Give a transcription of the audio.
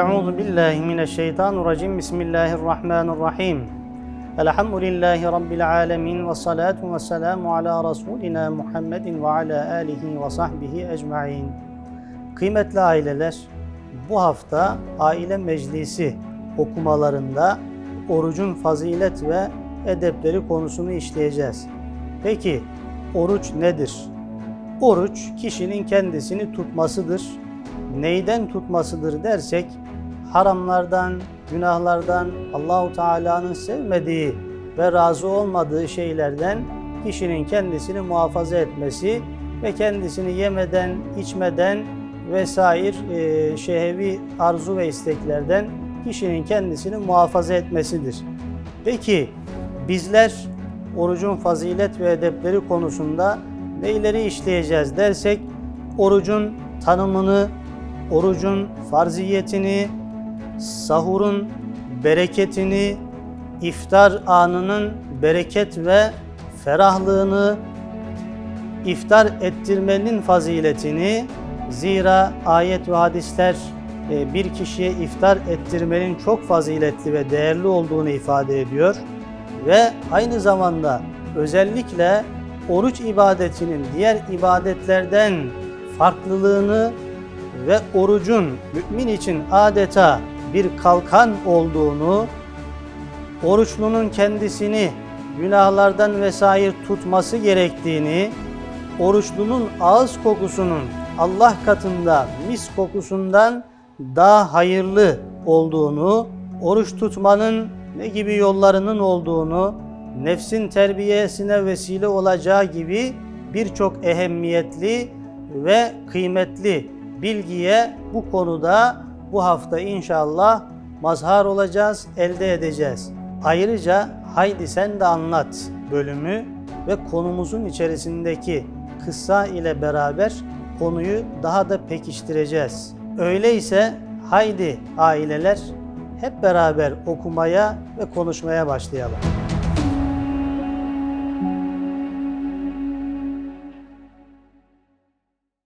Euzu billahi mineşşeytanirracim. Bismillahirrahmanirrahim. Elhamdülillahi rabbil alamin ve salatu ve selamu ala rasulina Muhammedin ve ala alihi ve sahbihi ecmaîn. Kıymetli aileler, bu hafta aile meclisi okumalarında orucun fazilet ve edepleri konusunu işleyeceğiz. Peki oruç nedir? Oruç kişinin kendisini tutmasıdır. Neyden tutmasıdır dersek haramlardan, günahlardan, Allahu Teala'nın sevmediği ve razı olmadığı şeylerden kişinin kendisini muhafaza etmesi ve kendisini yemeden, içmeden vesaire e, şehevi arzu ve isteklerden kişinin kendisini muhafaza etmesidir. Peki bizler orucun fazilet ve edepleri konusunda neyleri işleyeceğiz dersek orucun tanımını, orucun farziyetini, sahurun bereketini, iftar anının bereket ve ferahlığını, iftar ettirmenin faziletini, zira ayet ve hadisler e, bir kişiye iftar ettirmenin çok faziletli ve değerli olduğunu ifade ediyor ve aynı zamanda özellikle oruç ibadetinin diğer ibadetlerden farklılığını ve orucun mümin için adeta bir kalkan olduğunu, oruçlunun kendisini günahlardan vesaire tutması gerektiğini, oruçlunun ağız kokusunun Allah katında mis kokusundan daha hayırlı olduğunu, oruç tutmanın ne gibi yollarının olduğunu, nefsin terbiyesine vesile olacağı gibi birçok ehemmiyetli ve kıymetli bilgiye bu konuda bu hafta inşallah mazhar olacağız, elde edeceğiz. Ayrıca haydi sen de anlat bölümü ve konumuzun içerisindeki kıssa ile beraber konuyu daha da pekiştireceğiz. Öyleyse haydi aileler hep beraber okumaya ve konuşmaya başlayalım.